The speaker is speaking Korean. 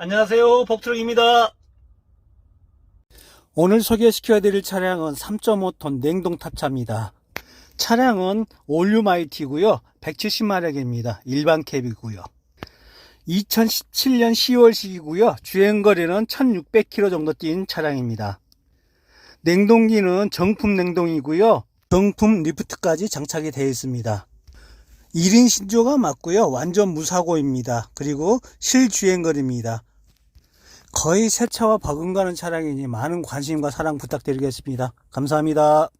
안녕하세요. 복트럭입니다. 오늘 소개시켜 드릴 차량은 3.5톤 냉동 탑차입니다. 차량은 올류마이티고요. 170마력입니다. 일반 캡이고요. 2017년 10월식이고요. 주행거리는 1600km 정도 뛴 차량입니다. 냉동기는 정품 냉동이고요. 정품 리프트까지 장착이 되어 있습니다. 1인 신조가 맞고요. 완전 무사고입니다. 그리고 실주행거리입니다. 거의 새 차와 버금가는 차량이니 많은 관심과 사랑 부탁드리겠습니다. 감사합니다.